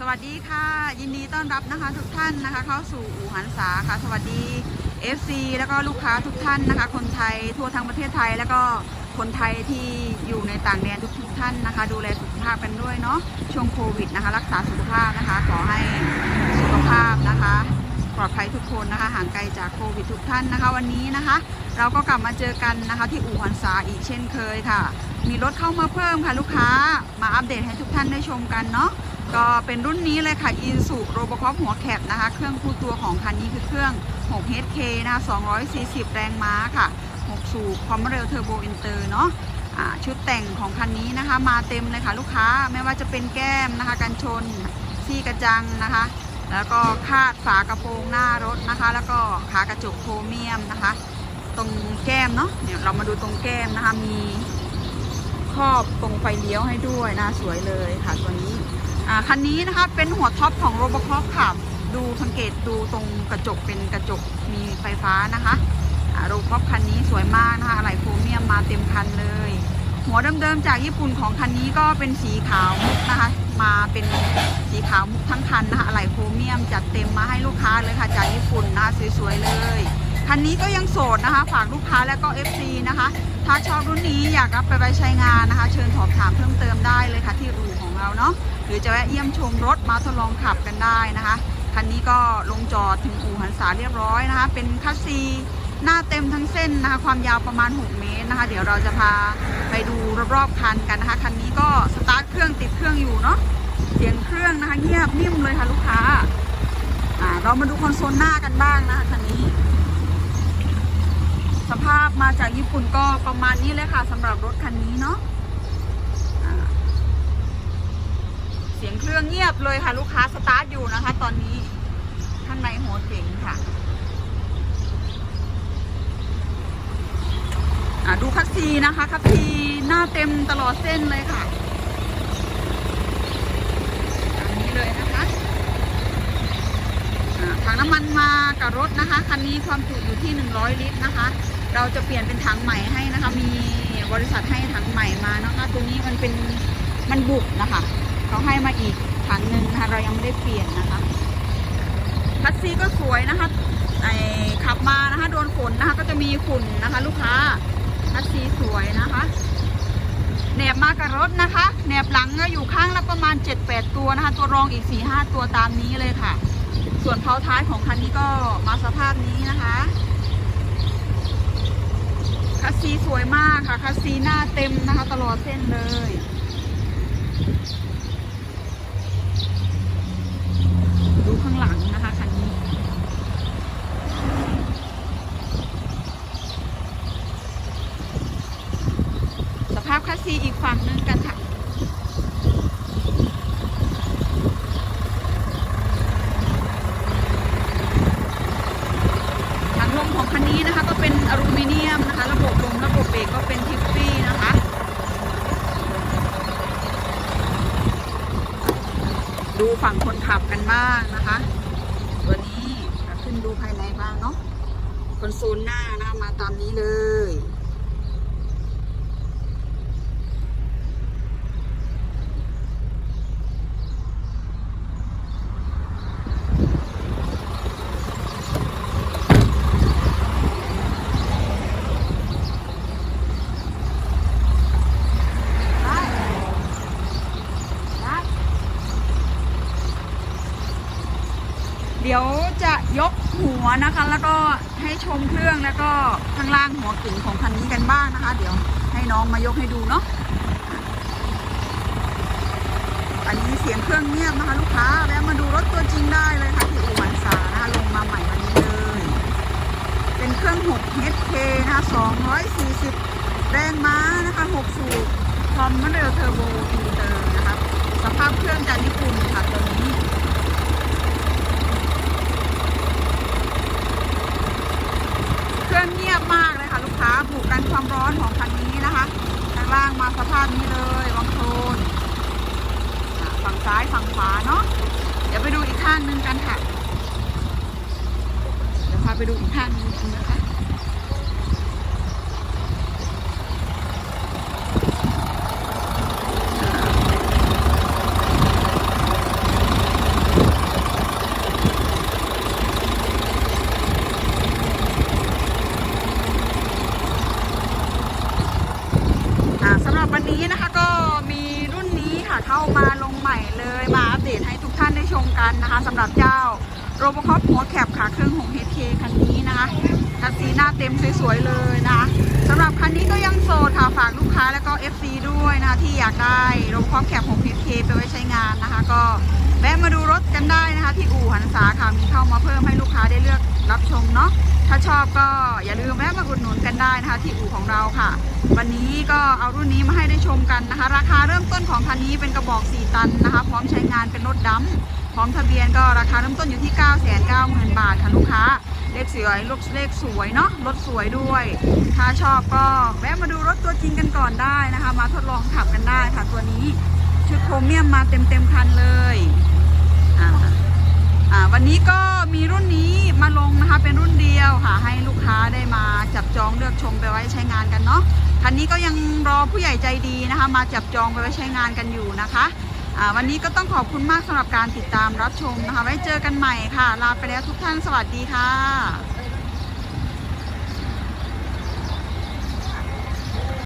สวัสดีค่ะ ยินดีต้อนรับนะคะทุกท่านนะคะ เข้าสู่อู่หันษาค่ะ สวัสดี FC แล้วก็ลูกค้าทุกท่านนะคะ คนไทยทั่วทั้งประเทศไทย แล้วก็คนไทยที่อยู่ในต่างแดนทุกทุกท่านนะคะ ดูแลสุขภาพกันด้วยเนาะช่วงโควิดนะคะ รักษาสุขภาพนะคะ ขอให้สุขภาพนะคะ ปลอดภัยทุกคนนะคะห่างไกลจากโควิดทุกท่านนะคะ วันนี้นะคะ เราก็กลับมาเจอกันนะคะ ที่อู่หันษาอีกเช่นเคยค่ะ มีรถเข้ามาเพิ่มค่ะ ลูกค้ามาอัปเดตให้ทุกท่านได้ชมกันเนาะ ก็เป็นรุ่นนี้เลยค่ะอีสุโรบคอปหัวแคบนะคะ เครื่องคู่ตัวของคันนี้คือเครื่อง 6 HK นะคะ 240 แรงม้าค่ะ6สูบความเร็วเทอร์โบอินเตอร์เนาะชุดแต่งของคันนี้นะคะมาเต็มเลยค่ะลูกค้าไม่ว่าจะเป็นแก้มนะคะกันชนซี่กระจังนะคะ แล้วก็คาดฝากระโปรงหน้ารถนะคะ แล้วก็ขากระจกโครเมียมนะคะ ตรงแก้มเนาะเนี่ยวเรามาดูตรงแก้มนะคะมีครอบตรงไฟเลี้ยวให้ด้วยนะสวยเลยค่ะตัวนี้ คันนี้นะคะเป็นหัวท็อปของโรบอคอปค่ะ ดูสังเกตดูตรงกระจกเป็นกระจกมีไฟฟ้านะคะโรบอคอปคันนี้สวยมากนะคะอะไหล่โครเมียมมาเต็มคันเลย หัวเดิมๆจากญี่ปุ่นของคันนี้ก็เป็นสีขาวมุกนะคะ มาเป็นสีขาวมุกทั้งคันนะคะอะไหล่โครเมียมจัดเต็มมาให้ลูกค้าเลยค่ะจากญี่ปุ่นนะะสวยๆเลย คันนี้ก็ยังโสดนะคะ ฝากลูกค้าและก็ FC นะคะ ถ้าชอบรุ่นนี้อยากรับไปไว้ใช้งานนะคะ เชิญสอบถามเพิ่มเติมได้เลยค่ะที่อู่ของเราเนาะหรือจะแวะเยี่ยมชมรถมาทดลองขับกันได้นะคะ คันนี้ก็ลงจอดถึงอู่หันษาเรียบร้อยนะคะ เป็นคัสซีหน้าเต็มทั้งเส้นนะคะ ความยาวประมาณ 6 เมตรนะคะ เดี๋ยวเราจะพาไปดูรอบๆคันกันนะคะ คันนี้ก็สตาร์ทเครื่องติดเครื่องอยู่เนาะเสียงเครื่องนะคะเงียบนิ่มเลยค่ะลูกค้าอ่าเรามาดูคอนโซลหน้ากันบ้างนะคะคันนี้ สภาพมาจากญี่ปุ่นก็ประมาณนี้เลยค่ะสำหรับรถคันนี้เนาะเสียงเครื่องเงียบเลยค่ะ ลูกค้าสตาร์ทอยู่นะคะ ตอนนี้ข้างในหัวเก๋งค่ะอะดูคัสซีนะคะคัสซีหน้าเต็มตลอดเส้นเลยค่ะอันนี้เลยนะคะอ่าถังน้ำมันมากับรถนะคะ คันนี้ความจุอยู่ที่ 100 ลิตรนะคะ เราจะเปลี่ยนเป็นถังใหม่ให้นะคะ มีบริษัทให้ถังใหม่มานะคะตัวนี้มันเป็นมันบุกนะคะเขาให้มาอีกถังหนึ่งนะคะเรายังไม่ได้เปลี่ยนนะคะคัสซีก็สวยนะคะไอขับมานะคะโดนฝนนะคะก็จะมีฝุ่นนะคะ ลูกค้าคัสซีสวยนะคะแหนบมากับรถนะคะแหนบหลังก็อยู่ข้างละประมาณ 7-8 ตัวนะคะ ตัวรองอีก 4-5 ตัวตามนี้เลยค่ะ ส่วนเพาท้ายของคันนี้ก็มาสภาพนี้นะคะ คัสซีสวยมากค่ะคัสซีหน้าเต็มนะคะ ตลอดเส้นเลยดูข้างหลังนะคะคันนี้ สภาพคัสซีอีกฝั่งหนึงกันค่ะ ถังลมของคันนี้นะคะ ก็เป็นอลูมิเนียมนะคะ ระบบลมระบบเบรกก็เป็นทิฟฟี่นะคะ ดู ฝั่งคนขับกันบ้างนะคะ ตัวนี้ขึ้นดูภายในบ้างเนาะคอนโซลหน้านะมาตามนี้เลย ได้ได้ เดี๋ยวจะยกหัวนะคะ แล้วก็ให้ชมเครื่องแล้วก็ข้างล่างหัวกิ่งของคันนี้กันบ้างนะคะ เดี๋ยวให้น้องมายกให้ดูเนาะอันนี้เสียงเครื่องเงียบนะคะลูกค้าแวะมาดูรถตัวจริงได้เลยค่ะที่อู่หวันสานะคะลงมาใหม่วันนี้เลย เป็นเครื่อง 6 HK นะคะ240 แรงม้านะคะ 6 สูบคอมมอนเรลเทอร์โบอินเตอร์นะคะ สภาพเครื่องจากญี่ปุ่นค่ะตัวนี้ เครื่องเงียบ มากเลยค่ะลูกาผูกกันความร้อนของคันนี้นะคะด้างล่างมาสภาพนี้เลยวังโคลนฝั่งซ้ายฝั่งขวาเนาะเดี๋ยวไปดูอีกข้างหนึงกันค่ะเดี๋ยวพาไปดูอีกข้างหนึ เข้ามาลงใหม่เลยมาอัปเดตให้ทุกท่านได้ชมกันนะคะสำหรับเจ้าโรบคอปหัวแคบขาเครื่ององ HK คันนี้นะคะคันสีหน้าเต็มสวยๆเลยนะสำหรับคันนี้ก็ยังโซดค่ะฝากลูกค้าแล้วก็ FC ด้วยนะที่อยากได้โรบคอปแคบของ HK ไปไว้ใช้งานนะคะ ก็แวะมาดูรถกันได้นะคะ ที่อู่หันษาค่ะมีเข้ามาเพิ่มให้ลูกค้าได้เลือกรับชมเนาะถ้าชอบก็อย่าลืมแวะมาอุดหนุนกันได้นะคะ ที่อู่ของเราค่ะ วันนี้ก็เอารุ่นนี้มาให้ได้ชมกันนะคะ ราคาเริ่มต้นของคันนี้เป็นกระบอก 4 ตันนะคะ พร้อมใช้งานเป็นรถดำพร้อมทะเบียนก็ราคาเริ่มต้นอยู่ที่ 9 9 0 0 0 0 บาทค่ะลูกค้า ขสวยลูกเลขสวยเนาะรถสวยด้วย ถ้าชอบก็แวะมาดูรถตัวจริงกันก่อนได้นะคะ มาทดลองขับกันได้ค่ะตัวนี้ชุดโครเมียมมาเต็มเต็มคันเลยอ่าอ่าวันนี้ก็มีรุ่นนี้มาลงนะคะเป็นรุ่นเดียวค่ะ ให้ลูกค้าได้มาจับจองเลือกชมไปไว้ใช้งานกันเนาะคันนี้ก็ยังรอผู้ใหญ่ใจดีนะคะ มาจับจองไปไว้ใช้งานกันอยู่นะคะ วันนี้ก็ต้องขอบคุณมากสำหรับการติดตามรับชมนะคะ ไว้เจอกันใหม่ค่ะ ลาไปแล้วทุกท่านสวัสดีค่ะ